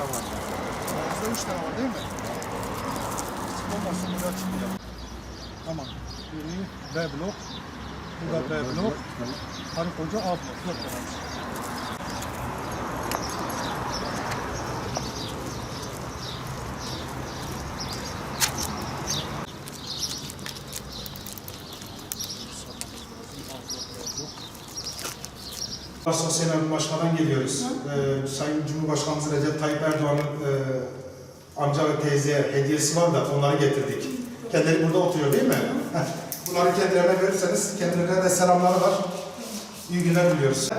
Aramızda üç tane var değil mi? Olmasın bir açmayalım. Tamam. Biri B blok. Bu da B blok. Karı koca A blok. Dört tane. Sosyal Başkan'dan geliyoruz. Ee, Sayın Cumhurbaşkanımız Recep Tayyip Erdoğan'ın e, amca ve teyzeye hediyesi var da onları getirdik. Kendileri burada oturuyor değil mi? Heh. Bunları kendilerine verirseniz kendilerine de selamları var. İyi günler diliyoruz.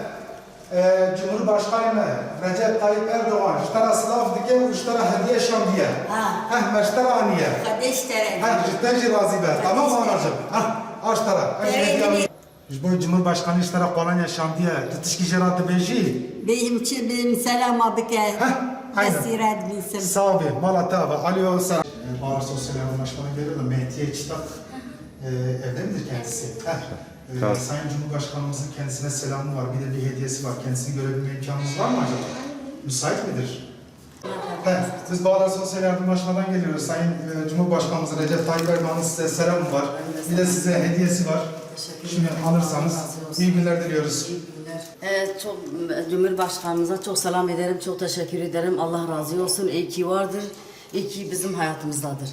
Ee, Cumhurbaşkanı Recep Tayyip Erdoğan, ştara slav dike, ştara hediye şam diye. Ha. Heh, meştara aniye. Kadeş tere. Heh, cidden jirazi be. Tamam mı anacığım? Heh, aştara. Evet. Bu Cumhurbaşkanı iştara kolonya şam diye. Tutuşki jiradı beji. Benim için benim selam adı ki. aynen. Esiret bilsin. Salve, Malatava, Alo Sar. Bağır Sosyal Yardım Başkanı geliyor da Mehdiye Çıtak e, evde midir kendisi? Heh. E, Tamam. Sayın Cumhurbaşkanımızın kendisine selamı var, bir de bir hediyesi var. Kendisini görebilme imkanımız var mı acaba? Müsait midir? Heh, biz Bağlar Sosyal Yardım Başkanı'ndan geliyoruz. Sayın e, Cumhurbaşkanımız Recep Tayyip Erdoğan'ın size selamı var. Bir de size hediyesi var. Şimdi alırsanız iyi günler diliyoruz. Evet, çok Cumhurbaşkanımıza çok selam ederim, çok teşekkür ederim. Allah razı olsun. İyi ki vardır. İyi ki bizim hayatımızdadır.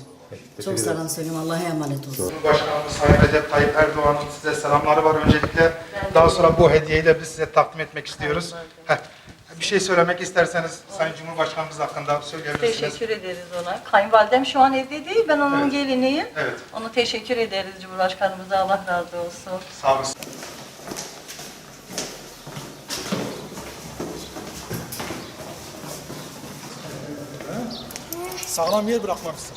Çok selam söylüyorum. Allah'a emanet olsun. Cumhurbaşkanımız Sayın Recep Tayyip Erdoğan'ın size selamları var öncelikle. Daha sonra bu hediyeyi de biz size takdim etmek istiyoruz. Heh. Bir şey söylemek isterseniz Sayın Cumhurbaşkanımız hakkında söyleyebilirsiniz. Teşekkür ederiz ona. Kayınvalidem şu an evde değil, ben onun Evet. geliniyim. Evet. Ona teşekkür ederiz Cumhurbaşkanımıza, Allah razı olsun. Sağ olasın. Sağlam yer bırakmamışsın.